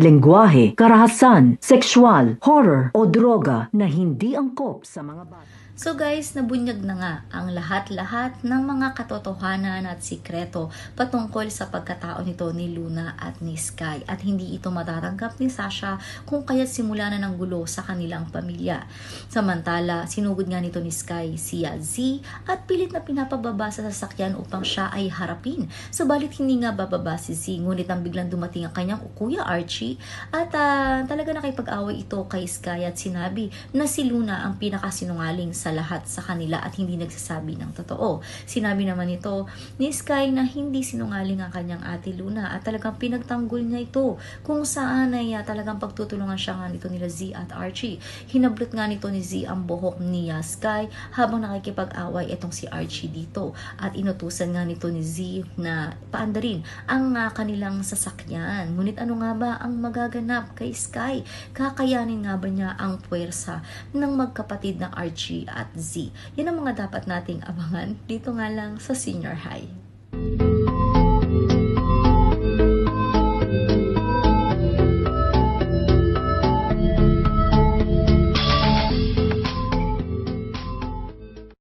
lengguwahe, karahasan, sexual, horror o droga na hindi angkop sa mga bata. So guys, nabunyag na nga ang lahat-lahat ng mga katotohanan at sikreto patungkol sa pagkatao nito ni Luna at ni Sky at hindi ito matatanggap ni Sasha kung kaya't simula na ng gulo sa kanilang pamilya. Samantala, sinugod nga nito ni Sky si Z at pilit na pinapababa sa sasakyan upang siya ay harapin. Subalit hindi nga bababa si Z ngunit ang biglang dumating ang kanyang kuya Archie at ah, talaga nakipag-away ito kay Sky at sinabi na si Luna ang pinakasinungaling sa lahat sa kanila at hindi nagsasabi ng totoo. Sinabi naman ito ni Sky na hindi sinungaling ang kanyang ate Luna at talagang pinagtanggol niya ito kung saan ay ah, talagang pagtutulungan siya nga nito nila Z at Archie. Hinablot nga nito ni Z ang buhok ni ah, Sky habang nakikipag-away itong si Archie dito at inutusan nga nito ni Z na paandarin ang ah, kanilang sasakyan. Ngunit ano nga ba ang magaganap kay Sky? Kakayanin nga ba niya ang puwersa ng magkapatid na Archie at Z? Yan ang mga dapat nating abangan dito nga lang sa senior high.